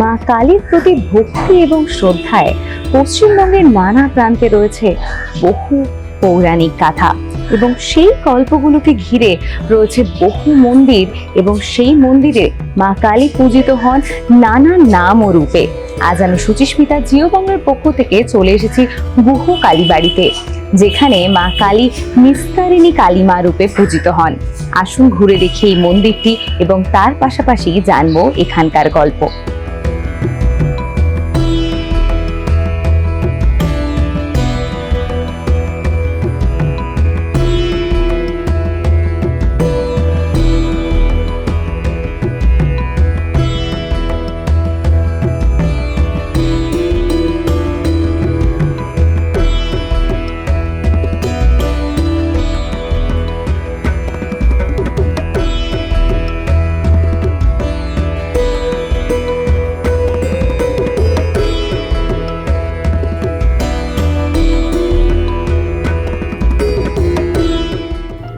মা কালীর প্রতি ভক্তি এবং শ্রদ্ধায় পশ্চিমবঙ্গের নানা প্রান্তে রয়েছে বহু পৌরাণিক গাথা এবং সেই গল্পগুলোকে ঘিরে রয়েছে বহু মন্দির এবং সেই মন্দিরে মা কালী পূজিত হন নানা নাম ও রূপে। আজ আমি সুচিস্মিতা জিও বাংলার পক্ষ থেকে চলে এসেছি গুহ কালীবাড়িতে, যেখানে মা কালী নিস্তারিণী কালীমা রূপে পূজিত হন। আসুন ঘুরে দেখি এই মন্দিরটি এবং তার পাশাপাশি জানব এখানকার গল্প।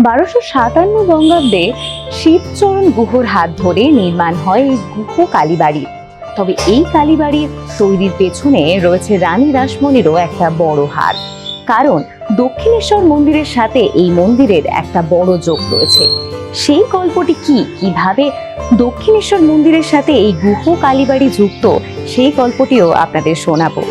বারোশো সাতান্ন বঙ্গাব্দে শিবচরণ গুহর হাত ধরে নির্মাণ হয় এই গুহ কালীবাড়ি। তবে এই কালীবাড়ির তৈরির পেছনে রয়েছে রানী রাসমণিরও একটা বড় হাত। কারণ দক্ষিণেশ্বর মন্দিরের সাথে এই মন্দিরের একটা বড় যোগ রয়েছে। সেই গল্পটি কি? কীভাবে দক্ষিণেশ্বর মন্দিরের সাথে এই গুহ কালীবাড়ি যুক্ত? সেই গল্পটিও আপনাদের শোনাবো।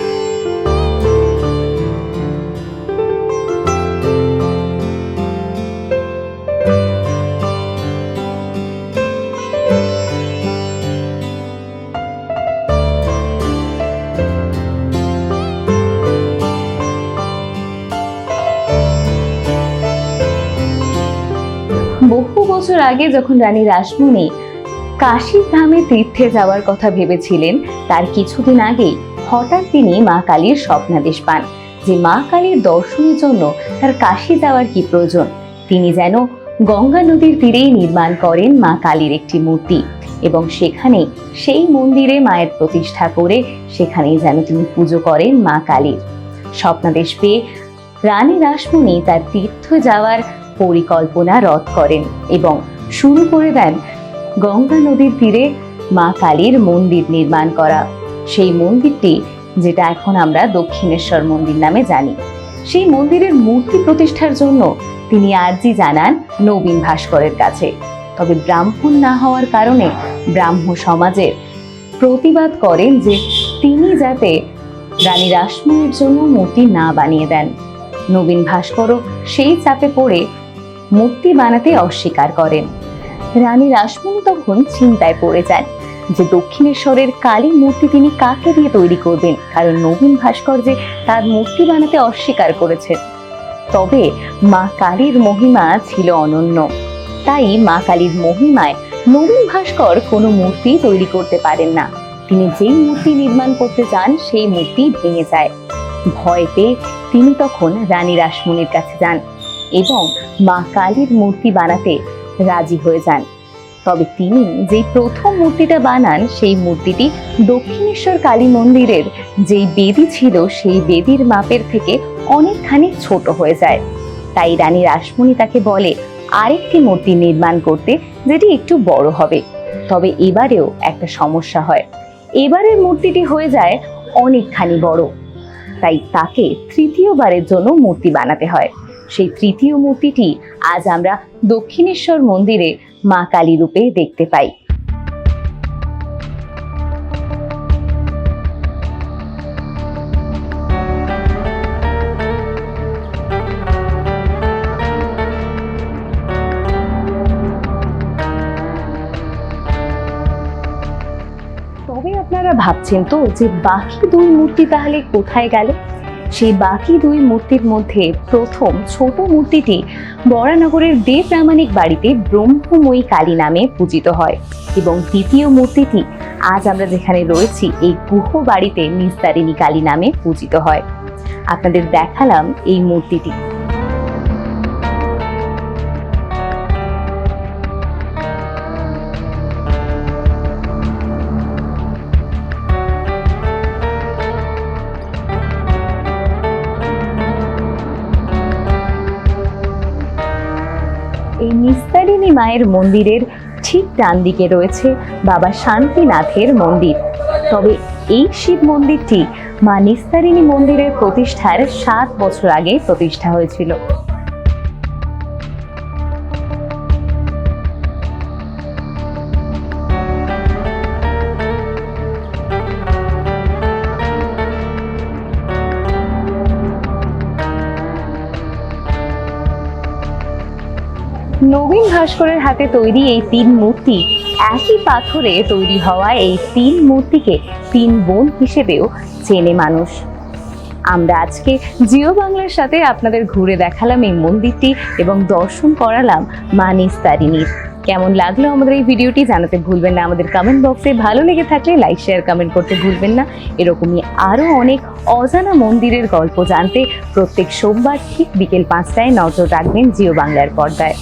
বহু বছর আগে যখন রানী রাসমণি কাশীর ধামে তীর্থে যাওয়ার কথা ভেবেছিলেন, তার কিছুদিন আগেই হঠাৎ তিনি মা কালীর স্বপ্নাদেশ পান, যে মা কালীর দর্শনের জন্য তার কাশী যাওয়ার কি প্রয়োজন। তিনি যেন গঙ্গা নদীর তীরেই নির্মাণ করেন মা কালীর একটি মূর্তি এবং সেখানে সেই মন্দিরে মায়ের প্রতিষ্ঠা করে সেখানেই যেন তিনি পুজো করেন মা কালীর। স্বপ্নাদেশ পেয়ে রানী রাসমণি তার তীর্থ যাওয়ার পরিকল্পনা রদ করেন এবং শুরু করে দেন গঙ্গা নদীর তীরে মা কালীর মন্দির নির্মাণ করা। সেই মন্দিরটি, যেটা এখন আমরা দক্ষিণেশ্বর মন্দির নামে জানি। সেই মন্দিরের মূর্তি প্রতিষ্ঠার জন্য তিনি আর্জি জানান নবীন ভাস্করের কাছে। তবে ব্রাহ্মণ না হওয়ার কারণে ব্রাহ্ম সমাজের প্রতিবাদ করেন যে তিনি যাতে রানী রাসমণির জন্য মূর্তি না বানিয়ে দেন। নবীন ভাস্করও সেই চাপে পড়ে মূর্তি বানাতে অস্বীকার করেন। রানী রাসমণি তখন চিন্তায় পড়ে যান যে দক্ষিণেশ্বরের কালী মূর্তি তিনি কাকে দিয়ে তৈরি করবেন, কারণ নবীন ভাস্কর যে তার মূর্তি বানাতে অস্বীকার করেছেন। তবে মা কালীর মহিমা ছিল অনন্য। তাই মা কালীর মহিমায় নবীন ভাস্কর কোনো মূর্তি তৈরি করতে পারেন না। তিনি যেই মূর্তি নির্মাণ করতে চান সেই মূর্তি ভেঙে যায়। ভয় পেয়ে তিনি তখন রানী রাসমণির কাছে যান। এবং মা কালীর মূর্তি বানাতে রাজি হয়ে যান। তবে তিনি যেই প্রথম মূর্তিটা বানান, সেই মূর্তিটি দক্ষিণেশ্বর কালী মন্দিরের যেই বেদি ছিল, সেই বেদির মাপের থেকে অনেকখানি ছোট হয়ে যায়। তাই রানী রাসমণি তাকে বলে, আরেকটি মূর্তি নির্মাণ করতে যেটি একটু বড় হবে। তবে এবারেও একটা সমস্যা হয়। এবারের মূর্তিটি হয়ে যায় অনেকখানি বড়। তাই তাকে তৃতীয়বারের জন্য মূর্তি বানাতে হয়। সেই তৃতীয় মূর্তিটি আজ আমরা দক্ষিণেশ্বর মন্দিরে মা কালী রূপে দেখতে পাই। তবে আপনারা ভাবছেন তো যে বাকি দুই মূর্তি তাহলে কোথায় গেল? সেই বাকি দুই মূর্তির মধ্যে প্রথম ছোট মূর্তিটি বরানগরের দে প্রামাণিক বাড়িতে ব্রহ্মময়ী কালী নামে পূজিত হয় এবং দ্বিতীয় মূর্তিটি আজ আমরা যেখানে রয়েছি, এই গুহ বাড়িতে নিস্তারিণী কালী নামে পূজিত হয়। আপনাদের দেখালাম এই মূর্তিটি। মায়ের মন্দিরের ঠিক ডান দিকে রয়েছে বাবা শান্তিনাথের মন্দির। তবে এই শিব মন্দিরটি মা নিস্তারিণী মন্দিরের প্রতিষ্ঠার সাত বছর আগে প্রতিষ্ঠা হয়েছিল। নবীন ভাস্করের হাতে তৈরি এই তিন মূর্তি, একই পাথরে তৈরি হওয়া এই তিন মূর্তিকে তিন বোন হিসেবেও চেনে মানুষ। আমরা আজকে জিও বাংলার সাথে আপনাদের ঘুরে দেখালাম এই মন্দিরটি এবং দর্শন করালাম মা নিস্তারিণীর। কেমন লাগল আমাদের এই ভিডিওটি জানাতে ভুলবেন না। আমাদের কমেন্ট বক্সে ভালো লেগে থাকলে লাইক শেয়ার কমেন্ট করতে ভুলবেন না। এরকমই আরও অনেক অজানা মন্দিরের গল্প জানতে প্রত্যেক সোমবার ঠিক বিকেল পাঁচটায় নজর রাখবেন জিও বাংলার পর্দায়।